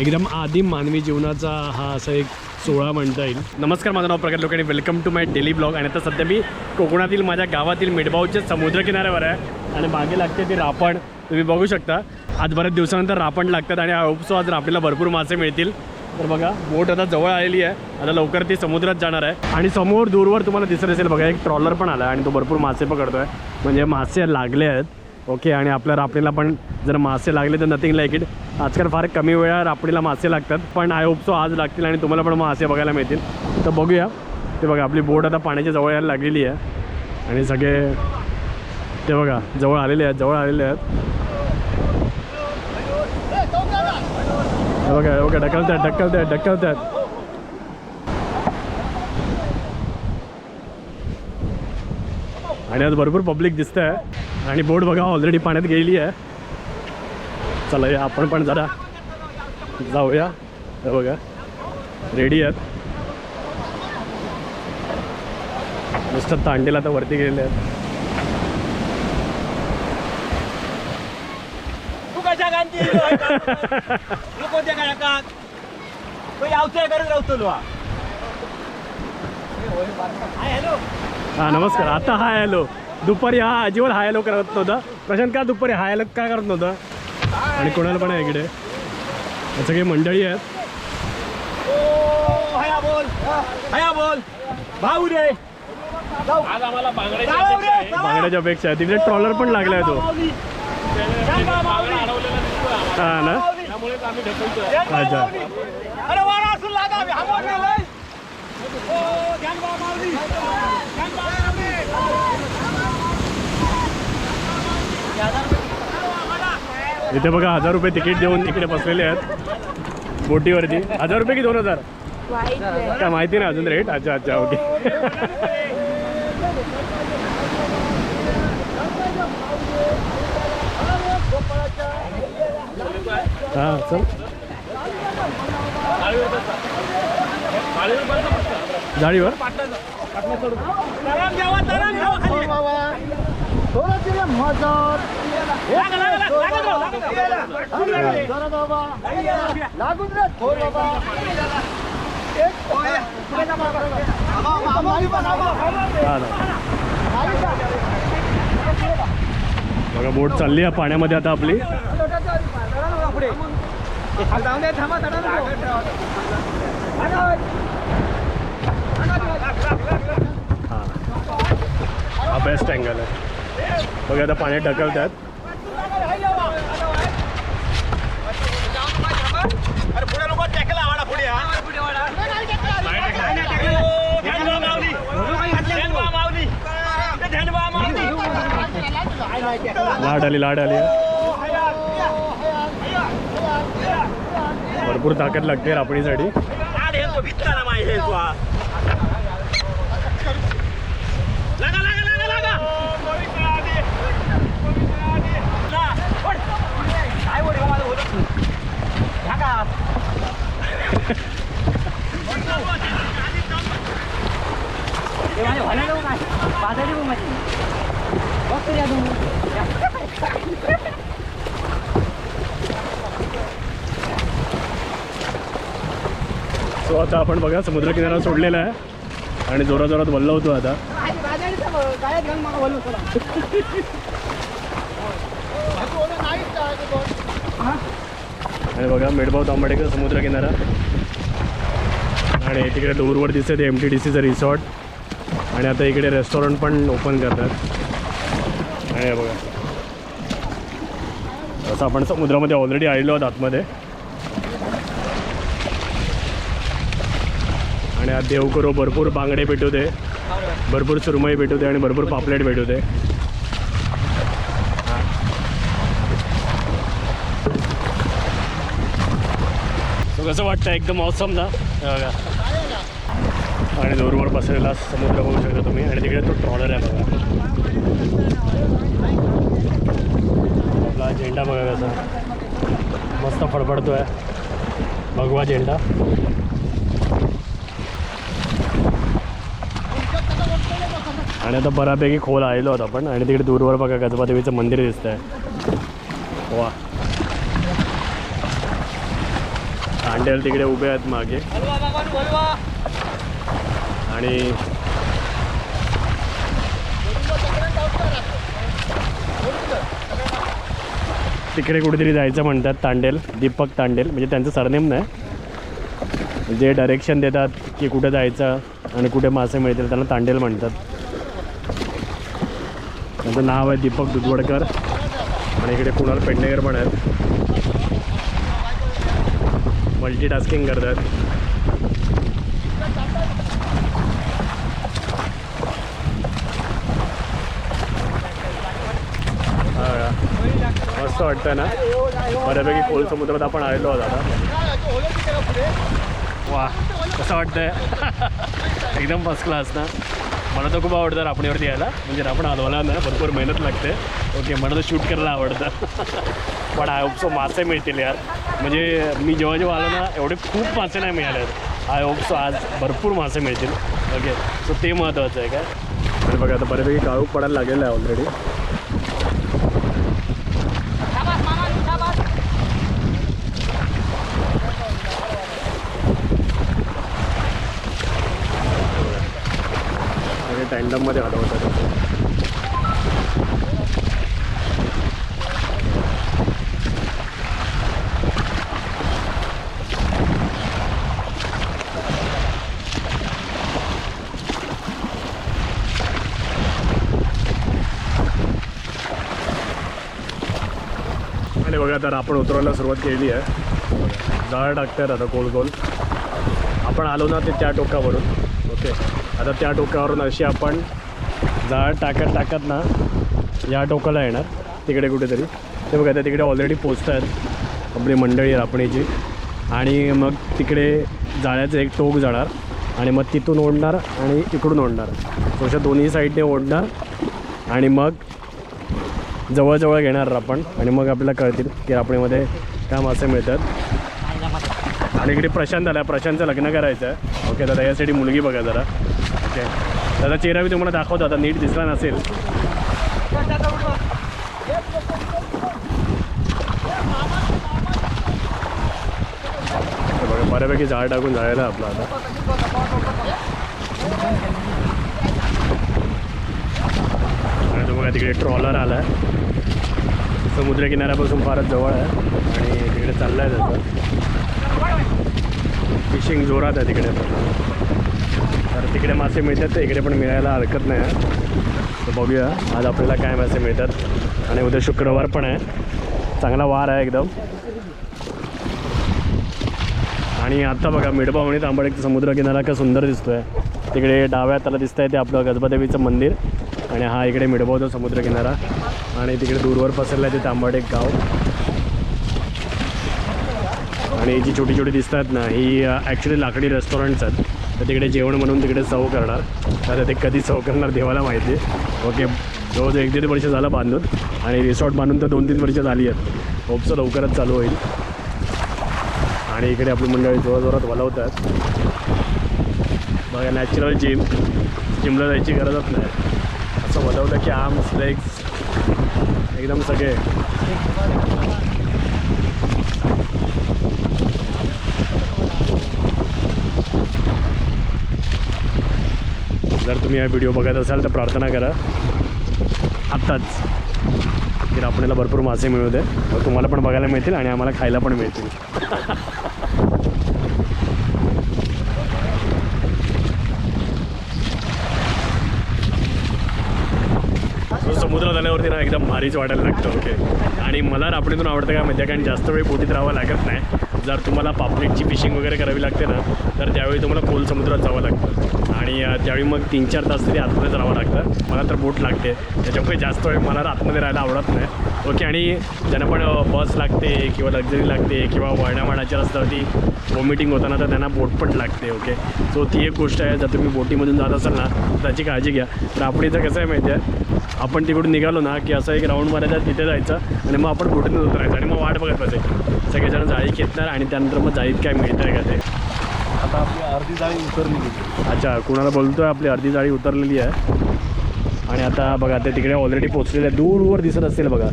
एकदम आदिम मानवी जीवनाचा हा असा एक सोहळा म्हणता येईल. नमस्कार माझं नाव प्रकाश लोकांनी. Welcome to my daily blog आणि आता सध्या मी कोकणातील माझ्या गावातील मिडबावच्या समुद्रकिनाऱ्यावर आहे. आणि मागे लागते ते रापण. तुम्ही बघू शकता. आज बऱ्याच दिवसानंतर रापण लागतात आणि होपसो आज रापणीला भरपूर मासे मिळतील. तर बघा बोट आता जवळ आलेली आहे. आता लवकर ती समुद्रात जाणार आहे. आणि समोर दूरवर तुम्हाला दिसत असेल बघा एक ट्रॉलर पण आला आहे आणि तो भरपूर मासे पकडतो आहे म्हणजे मासे लागले आहेत. ओके आणि आपल्या रापणीला पण जर मासे लागले तर नथिंग लाईक इट आजकाल फार कमी वेळा रापणीला मासे लागतात पण आय होप सो आज लागतील आणि तुम्हाला पण मासे बघायला मिळतील. तर बघूया. ते बघा आपली बोट आता पाण्याच्या जवळ यायला लागलेली आहे. आणि सगळे ते बघा जवळ आलेले आहेत जवळ आलेले आहेत. हे बघा आहेत ढकलत आहेत ढकलत आहेत. आणि आज भरपूर पब्लिक दिसतंय. आणि बोट बघा ऑलरेडी पाण्यात गेलेली आहे. चला या आपण पण जरा जाऊया. हे बघा रेडी आहेत. नुसतं तांडेला आता वरती गेलेले आहेत. कोणत्या करत राहतो हां नमस्कार. आता हाय हॅलो दुपारी हा अजिबात हाय हॅलो करत नव्हता. प्रशांत का दुपारी हाय हॅलो काय करत नव्हता? आणि कोणाला पण आहे इकडे. सगळी मंडळी आहेत. ओ हया बोल. हया बोल. भाऊ रे. आज आम्हाला बांगड्याची जाऊ अपेक्षा आहे. रे, जाऊ. बांगड्याच्या अपेक्षा आहे. तिकडे ट्रॉलर पण लागला आहे तो. हा ना? अच्छा. इथे बघा हजार रुपये तिकीट देऊन तिकडे बसलेले आहेत. बोटीवरती. हजार रुपये की दोन हजार? काय माहिती नाही अजून रेट अच्छा अच्छा ओके हां चल. जाळीवर? तरंग घ्यावा, तरंग घ्यावा खाली. लागा, लागा, लागा, लागत राहू, लागत राहू. हां ना बघा बोट चालली आहे पाण्यामध्ये आता आपली हां हा बेस्ट अँगल आहे बघा आता पाण्यात ढकलतात. लाट पुढे लोक पुढे लाड आली लाड आली. भरपूर ताकद लागते रापणीसाठी. हे लागा लागा लागा लागा ला, ओढ. काय ओढ, बाबा, ओढ. ह्या का? हे माझे भले लोक आहे. बाजारी बघ माझी. बघ तरी अजून. सो आता आपण बघा समुद्रकिनारा सोडलेला आहे. आणि जोरा जोरात वल्ल होतो आता. आणि बघा मेडभाव तांबाडेकर समुद्रकिनारा. आणि तिकडे दूरवर दिसते एम टी डी सीचं रिसॉर्ट आणि आता इकडे रेस्टॉरंट पण ओपन करतात. आणि बघा. असं आपण समुद्रामध्ये ऑलरेडी आलेलो आहोत आतमध्ये. आणि आज देव करो भरपूर बांगडे भेटू दे भरपूर सुरमई भेटू दे आणि भरपूर पापलेट भेटू दे कसं वाटतं एकदम मौसम ना? बघा. आणि दूरवर बसलेला समुद्र बघू शकता तुम्ही. आणि तिकडे तो ट्रॉलर आहे बघा. आपला झेंडा बघा कसा. मस्त फडफडतो आहे भगवा झेंडा. आणि आता बऱ्यापैकी खोल आलेलो आहोत आपण. आणि तिकडे दूरवर बघा गजबा देवीचं मंदिर दिसत आहे वा. तांडेल तिकडे उभे आहेत मागे. हलवा हलवा आणि तिकडे कुठेतरी जायचं म्हणतात तांडेल दीपक तांडेल. म्हणजे त्यांचं सरनेम नाही. जे डायरेक्शन देतात की कुठे जायचं आणि कुठे मासे मिळतील त्यांना तांडेल म्हणतात. त्यांचं नाव आहे दीपक दुधवडकर. आणि इकडे कुणाल पेडणेकर पण आहेत. मल्टीटास्किंग करतात हा का? मस्त वाटतं ना. बऱ्यापैकी खोल समुद्रात आपण आलेलो आहोत आता. वा कसं वाटतंय? एकदम फर्स्ट क्लास ना. मला तर खूप आवडतं रापणीवरती यायला. म्हणजे रापण हलवायला ना भरपूर मेहनत लागते. ओके मला तर शूट करायला आवडतं. पण आय होप सो मासे मिळतील यार. म्हणजे मी जेव्हा जेव्हा आलो ना एवढे खूप मासे नाही मिळाले. आय होप सो आज भरपूर मासे मिळतील. ओके सो ते महत्त्वाचं आहे काय? आणि बघा आता बऱ्यापैकी काळूख पडायला लागलेलं आहे ऑलरेडी आणि टँडममध्ये हलवतात आणि बघा तर आपण उतरायला सुरुवात केली आहे. जाळ टाकतात आता गोल गोल आपण आलो ना ते त्या टोकावरून. ओके आता त्या टोकावरून अशी आपण जाळ टाकत टाकत ना या टोकाला येणार. तिकडे कुठेतरी. ते बघा त्या तिकडे ऑलरेडी पोचत आहेत आपली मंडळी रापणीची. आणि मग तिकडे जाळ्याचं एक टोक जाणार. आणि मग तिथून ओढणार आणि इकडून ओढणार. तशा अशा दोन्ही साईडने ओढणार. आणि मग जवळजवळ घेणार आपण. आणि मग आपल्याला कळतील की रापणीमध्ये काय मासे मिळतात. आणि इकडे प्रशांत आला प्रशांतचं लग्न करायचं आहे ओके दादा यासाठी मुलगी बघा जरा. ओके दादा चेहरा मी तुम्हाला दाखवतो. आता नीट दिसला नसेल. बघा बऱ्यापैकी झाड टाकून जायला आपलं आता. आणि तो बघा तिकडे ट्रॉलर आला आहे समुद्रकिनाऱ्यापासून फारच जवळ आहे. आणि तिकडे चाललं आहे त्याचं. फिशिंग जोरात आहे तिकडे. पण तर तिकडे मासे मिळतात तर इकडे पण मिळायला हरकत नाही तर बघूया आज आपल्याला काय मासे मिळतात. आणि उद्या शुक्रवार पण आहे. चांगला वार आहे एकदम. आणि आता बघा मिडबाव आणि तांबडे समुद्रकिनारा का सुंदर दिसतोय. तिकडे डाव्या त्याला दिसतंय ते आपलं गजबादेवीचं मंदिर. आणि हा इकडे मिडबावचा समुद्रकिनारा. आणि तिकडे दूरवर पसरला आहे ते एक गाव. आणि जी छोटी छोटी दिसतात ना ही ॲक्च्युली लाकडी रेस्टॉरंट्स आहेत. तर तिकडे जेवण म्हणून तिकडे सर्व करणार. तर ते कधी सर्व करणार देवाला माहिती ओके जवळजवळ एक दीड वर्ष झालं बांधून आणि रिसॉर्ट बांधून तर दोन तीन वर्ष झाली आहेत. होपचं लवकरच चालू होईल. आणि इकडे आपली मंडळी जोराजोरात वलवतात बघा नॅचरल जिम जिमला जायची गरजच नाही. असं वलवलं की आर्म्स लेग्स एकदम सगळे. जर तुम्ही हा व्हिडिओ बघत असाल तर प्रार्थना करा. आत्ताच. की आपल्याला भरपूर मासे मिळू दे मग तुम्हाला पण बघायला मिळतील आणि आम्हाला खायला पण मिळतील. समुद्रात आल्यावरती ना एकदम भारीच वाटायला लागतं ओके आणि मला रापणीतून आवडतं काय माहिती आहे कारण जास्त वेळ पोटीत राहावं लागत नाही. जर तुम्हाला पापलेटची फिशिंग वगैरे करावी लागते ना तर त्यावेळी तुम्हाला खोल समुद्रात जावं लागतं. आणि त्यावेळी मग तीन चार तास तरी आतमध्येच राहावं लागतं. मला तर बोट लागते. त्याच्यामुळे जास्त वेळ मला आतमध्ये राहायला आवडत नाही. ओके आणि ज्यांना पण बस लागते किंवा लक्झरी लागते किंवा वळणावळणाच्या रस्त्यावरती वॉमिटिंग होताना तर त्यांना बोट पण लागते ओके? सो ती एक गोष्ट आहे. जर तुम्ही बोटीमधून जात असाल ना तर त्याची काळजी घ्या. तर आपण इथं कसं आहे माहिती आहे? आपण तिकडून निघालो ना की असं एक राऊंड मारायचा तिथे जायचं आणि मग आपण बोटीतून उतरायचं आणि मग वाट बघत बसायची. सगळेजण जाळी घेतणार आणि त्यानंतर मग जाळीत काय मिळतं आहे का ते. आता आपली अर्धी जाळी उतरली अच्छा कुणाला बोलतोय आपली अर्धी जाळी उतरलेली आहे. आणि आता बघा ते तिकडे ऑलरेडी पोचलेले आहे दूरवर दिसत असेल बघा.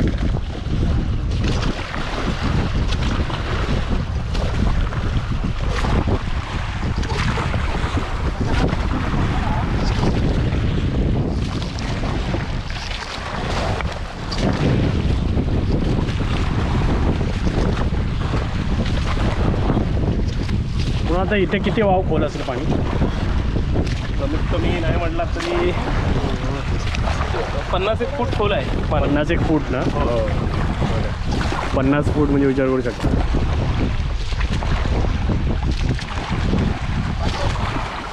आता इथे किती वाव खोल असेल पाणी? कमीत कमी नाही म्हटला तरी पन्नास एक फूट खोल आहे पन्नास एक फूट ना? हो. पन्नास फूट म्हणजे विचार करू शकता.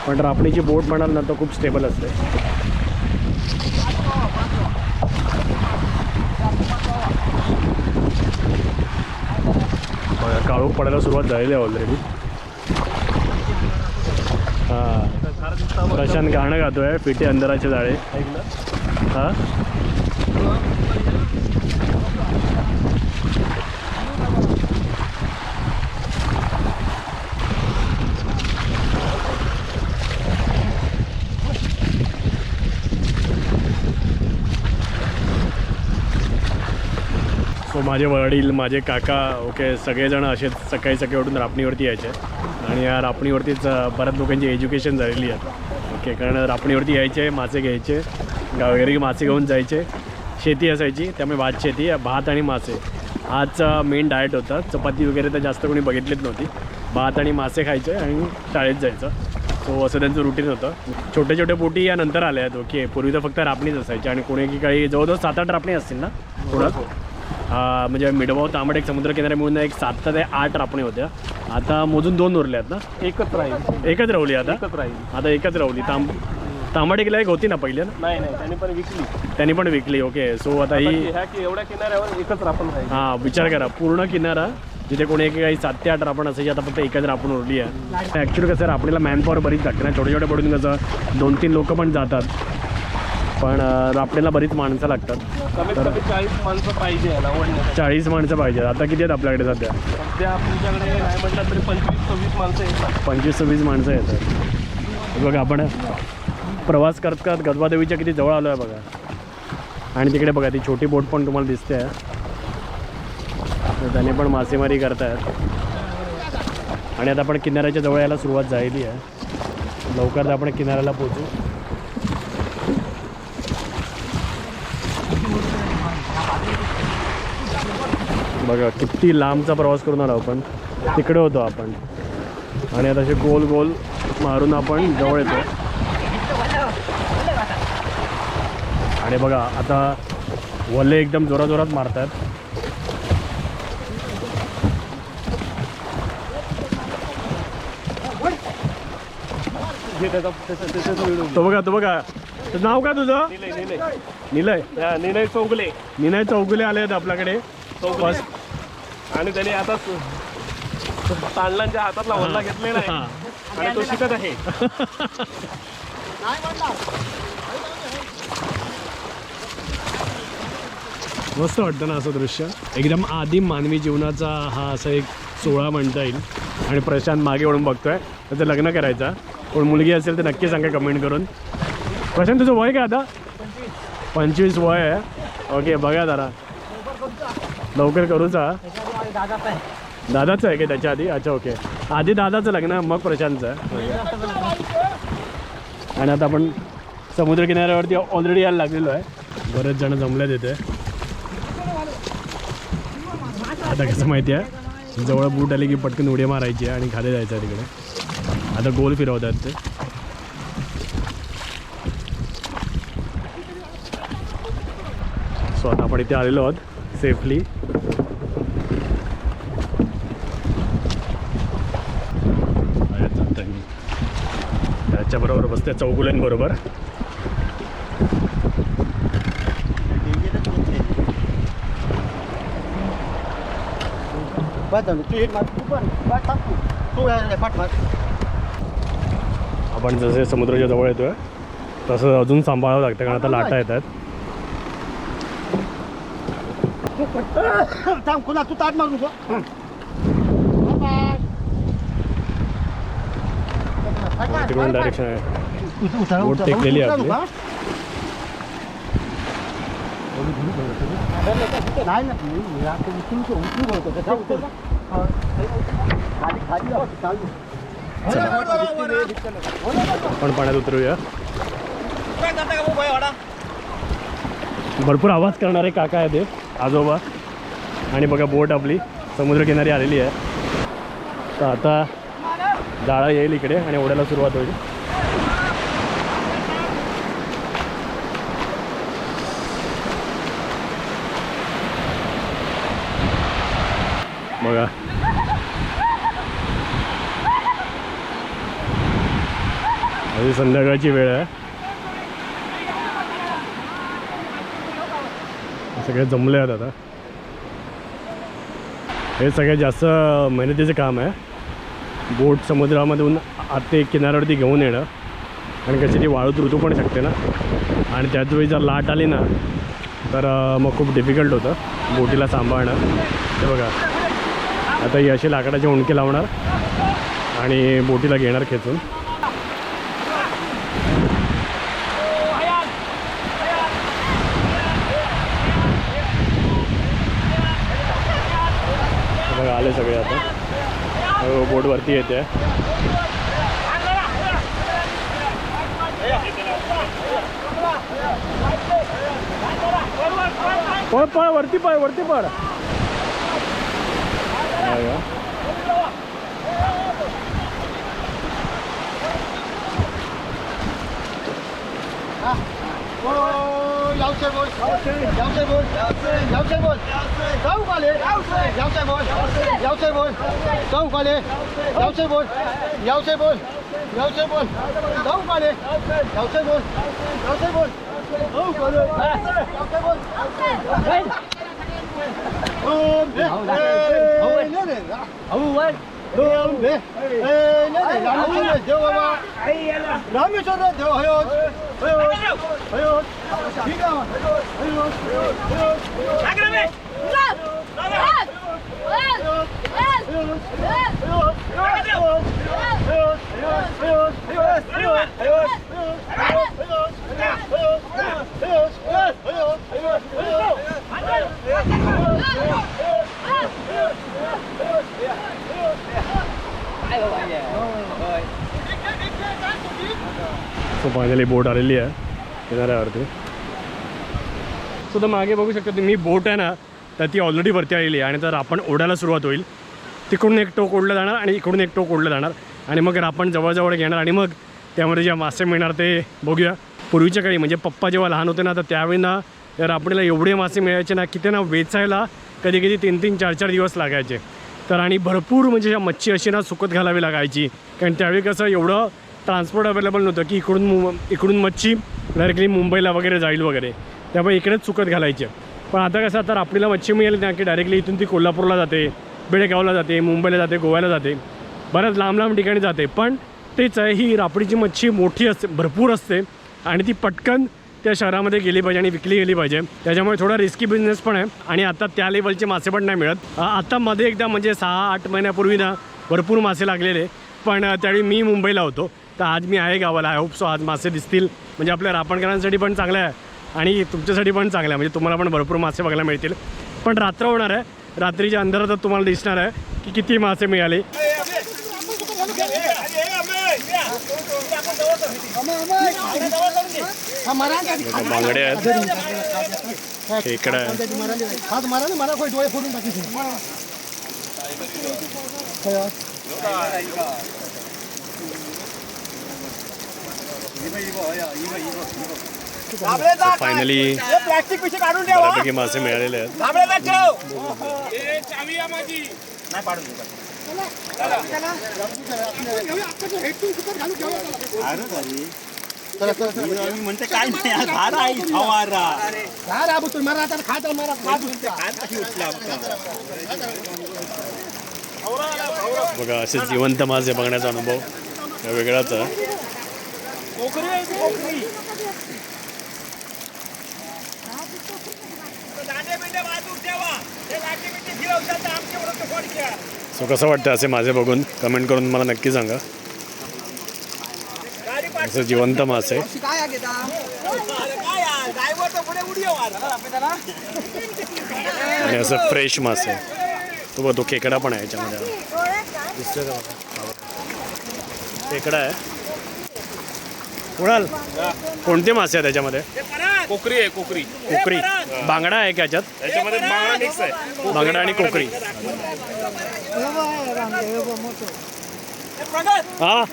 पण रापणीची बोट म्हणाल ना तर खूप स्टेबल असते. काळोख पडायला सुरुवात झालेली आहे ऑलरेडी हां प्रशांत गाणं गातोय पिटे अंधाराचे जाळे. हा हां? सो माझे वडील माझे काका ओके सगळेजण असे सकाळी सकाळी उठून रापणीवरती यायचे. आणि या रापणीवरतीच बऱ्याच लोकांची एज्युकेशन झालेली आहे. ओके कारण रापणीवरती यायचे मासे घ्यायचे गावघरी मासे घेऊन जायचे. शेती असायची त्यामुळे भात शेती भात आणि मासे. हाचा मेन डाएट होता. चपाती वगैरे तर जास्त कोणी बघितलीच नव्हती. भात आणि मासे खायचे आणि शाळेत जायचं. सो असं त्यांचं रुटीन होतं. छोटे छोटे पोटी या नंतर आल्या आहेत. ओके पूर्वी तर फक्त रापणीच असायची आणि कोणी की काही जवळजवळ सात आठ रापणी असतील ना? पुण्यात हा, म्हणजे मिडभाव तांबड एक समुद्रकिनारे मिळून एक सात ते आठ रापणे होत्या आता मोजून दोन उरल्या आहेत ना? एकच राहील. एकच राहुली आता? एकच राहील. आता एकच राहुली. तांब तांबडेकीला एक होती ना पहिल्या नाही नाही त्यांनी पण विकली. त्यांनी पण विकली ओके सो आता ही एवढ्या किनाऱ्यावर एकच राहील. हां विचार करा. पूर्ण किनारा जिथे कोणी एक काही सात ते आठ रापण असायची आता फक्त एकच रापण उरली आहे. ॲक्च्युली कसं रापणीला मॅनपॉवर बरीच लागते ना छोटे छोटे पडून कसं दोन तीन लोक पण जातात. पण रापणीला बरीच माणसं लागतात. कमी चाळीस माणसं पाहिजे याला ओढण्यासाठी चाळीस माणसं पाहिजे. आता किती आहेत आपल्याकडे सध्या? सध्या तुमच्याकडे नाही म्हटलं तरी पंचवीस सव्वीस माणसं येतात. पंचवीस सव्वीस माणसं येतात. बघा आपण प्रवास करत करत गजबादेवीच्या किती जवळ आलो आहे बघा. आणि तिकडे बघा ती छोटी बोट पण तुम्हाला दिसते. आहे तर त्याने पण मासेमारी करतायत. आणि आता आपण किनाऱ्याच्या जवळ यायला सुरुवात झालेली आहे. लवकरच आपण किनाऱ्याला पोचू बघा किती लांबचा प्रवास करून आलो आपण. तिकडे होतो आपण. आणि आता असे गोल गोल मारून आपण जवळ येतो. आणि बघा आता वल्ले एकदम जोरात जोरात मारतात. तो बघा तो बघा. नाव का तुझं? निलय निलय. निलय चौगले. निलय चौगुले आले आहेत आपल्याकडे. आणि त्याने आता तांडलांच्या हातातला वल्ला घेतलेला. आहे. आणि तो शिकत आहे. मस्त वाटतं ना असं दृश्य. एकदम आदिम मानवी जीवनाचा हा असा एक सोहळा म्हणता येईल. आणि प्रशांत मागे वळून बघतोय. त्याचं लग्न करायचा. कोण मुलगी असेल तर नक्की सांगा कमेंट करून. प्रशांत तुझं वय काय आता? पंचवीस वय आहे. ओके बघा जरा. लवकर करूचा दादाचं आहे का त्याच्या आधी? अच्छा ओके आधी दादाचं लग्न मग प्रशांतचं. आहे आणि आता आपण समुद्रकिनाऱ्यावरती ऑलरेडी यायला लागलेलो आहे. बरेच जण जमले तिथे आता कसं माहिती आहे जवळ बूट आली की पटकन उडी मारायची आणि खाली जायचं आहे तिकडे. आता गोल फिरवतात ते. सो आता आपण इथे आलेलो आहोत. सेफली त्याच्याबरोबर बसते चौगुल्यांबरोबर आपण जसे समुद्राच्या जवळ येतोय तसं अजून सांभाळावं लागतं कारण आता लाटा येत आहेत थांब खुला तू ताट मारून नको तिकडून डायरेक्शन आहे. बोट टेकलेली आहे आपली. नाही ना मी आता उचलून तो उचलून होतो त्याचा उचल ना. खाली खाली जाऊ, चालू. आपण पाण्यात उतरूया. भरपूर आवाज करणारे काका आहेत ते. आजोबा. आणि बघा बोट आपली समुद्रकिनारी आलेली आहे. तर आता जाळा येईल इकडे आणि ओढायला सुरुवात होईल. बघा. अजून संध्याकाळची वेळ आहे. सगळे जमले आहेत आता. हे सगळ्यात जास्त मेहनतीचं काम आहे. बोट समुद्रामधून आत ते किनाऱ्यावरती घेऊन येणं. कारण कशी ती वाळूत ऋतू पण शकते ना. आणि त्याच वेळी जर लाट आली ना तर मग खूप डिफिकल्ट होतं बोटीला सांभाळणं. ते बघा. आता ही अशी लाकडाची उंडकी लावणार आणि बोटीला घेणार खेचून. आले सगळे आता. हो, बोट वरती येते. पळ पळ वरती पळ वरती पळ. 有四门，有四门，有四门，走过嚟，有四门，有四门，走过嚟，有四，有四门，有四门，有四门，有四门，走过，有四门，有四门，走过嚟，有四，有四门，走过嚟。哎，你来，哪里去了？叫我吧。哎呀，哪里去了？叫我。Let's go! सो फायनली बोट आलेली आहे किनाऱ्यावरती. सो तर मागे बघू शकता तुम्ही बोट आहे ना तर ती ऑलरेडी वरती आलेली आहे. आणि तर आपण ओढायला सुरुवात होईल तिकडून एक टोक ओढलं जाणार आणि इकडून एक टोक ओढलं जाणार. आणि मग आपण जवळजवळ घेणार आणि मग त्यामध्ये जे मासे मिळणार ते बघूया. पूर्वीच्या काळी म्हणजे पप्पा जेव्हा लहान होते ना तर त्यावेळी ना तर आपल्याला एवढे मासे मिळायचे ना की ते ना वेचायला कधी कधी तीन तीन चार चार दिवस लागायचे. तर आणि भरपूर म्हणजे मच्छी अशी ना सुकत घालावी लागायची. कारण त्यावेळी कसं एवढं ट्रान्सपोर्ट अवेलेबल नव्हतं की इकडून मु इकडून मच्छी डायरेक्टली मुंबईला वगैरे जाईल वगैरे. त्यामुळे इकडेच चुकत घालायचे. पण आता कसं तर आपल्याला मच्छी मिळेल ना की डायरेक्टली इथून ती कोल्हापूरला जाते बेळगावला जाते मुंबईला जाते गोव्याला जाते. बऱ्याच लांब लांब ठिकाणी जाते. पण तेच आहे ही रापडीची मच्छी मोठी असते भरपूर असते. आणि ती पटकन त्या शहरामध्ये गेली पाहिजे आणि विकली गेली पाहिजे. त्याच्यामुळे थोडा रिस्की बिझनेस पण आहे. आणि आता त्या लेवलचे मासे पण नाही मिळत. आता मध्ये एकदा म्हणजे सहा आठ महिन्यापूर्वी ना भरपूर मासे लागलेले. पण त्यावेळी मी मुंबईला होतो. तर आज मी आहे गावाला. आय होप सो आज मासे दिसतील. म्हणजे आपल्या रापणकरांसाठी पण चांगलं आहे. आणि तुमच्यासाठी पण चांगलं आहे. म्हणजे तुम्हाला पण भरपूर मासे बघायला मिळतील. पण रात्र होणार आहे. रात्रीच्या अंधारातच तुम्हाला दिसणार आहे की किती मासे मिळाले. बांगडे आहेत. खेकडा आहे हात मारा ना मला कोणी डोळे फोडून टाकीस फायनली प्लास्टिक पिशे काढून बऱ्यापैकी मासे मिळालेले आहेत. थांबलेला ठेव म्हणते काय नाही झाड आहे फवारा काय मारा आता खात मारा बघा असे जिवंत मासे बघण्याचा अनुभव हा वेगळाच आहे. कोकरी आहे ती कोकरी सो कसं वाटतं असे माझे बघून? कमेंट करून मला नक्की सांगा. असं जिवंत मासे. आणि असं फ्रेश मासे. तो बघ तो खेकडा पण आहे याच्यामध्ये? हा. खेकडा आहे. कुणाल कोणते मासे आहेत त्याच्यामध्ये कोकरी आहे कोकरी. कोकरी. बांगडा आहे का याच्यात? त्याच्यामध्ये बांगडा मिक्स आहे. बांगडा आणि कोकरी. हा?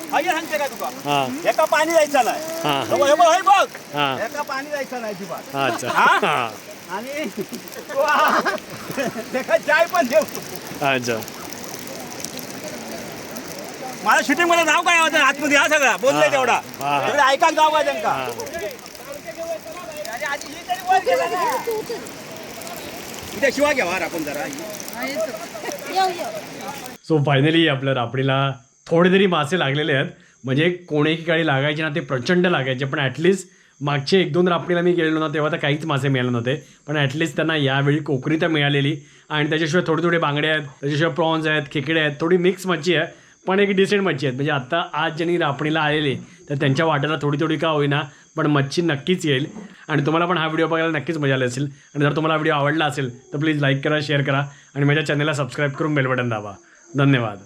हा. एका पाणी जायचं नाही. हा. हे बघ, हे बघ, हे बघ. हा. एका पाणी जायचं नाही अजिबात. हा अच्छा. हा? हा. आणि चाय पण देऊ. अच्छा. मला शूटिंगमध्ये नाव काय होतं आतमध्ये हा सगळा बोलतोय हा. तेवढा. तेवढं ऐका गाव काय त्यांका हा. अरे, आधी ही तरी वर गेला ना. उद्या शिवा घ्या वार आपण जरा सो फायनली आपल्या रापडीला थोडे तरी मासे लागलेले आहेत म्हणजे कोणी काळी लागायचे ना ते प्रचंड लागायचे पण ॲटलिस्ट मागचे एक दोन रापडीला मी गेलेलो ना तेव्हा तर काहीच मासे मिळाले नव्हते पण ॲटलिस्ट त्यांना यावेळी कोकरी तर मिळालेली आणि त्याच्याशिवाय थोडे थोडे बांगडे आहेत त्याच्याशिवाय प्रॉन्स आहेत खेकडे आहेत थोडी मिक्स मच्छी आहे पण एक डिसेंट मच्छी आहेत. म्हणजे आता आज ज्यांनी रापणीला आलेले तर त्यांच्या वाट्याला थोडी थोडी का होईना पण मच्छी नक्कीच येईल. आणि तुम्हाला पण हा व्हिडिओ बघायला नक्कीच मजा आली असेल. आणि जर तुम्हाला व्हिडिओ आवडला असेल तर प्लीज लाईक करा शेअर करा. आणि माझ्या चॅनलला सबस्क्राईब करून बेल बटन दाबा. धन्यवाद.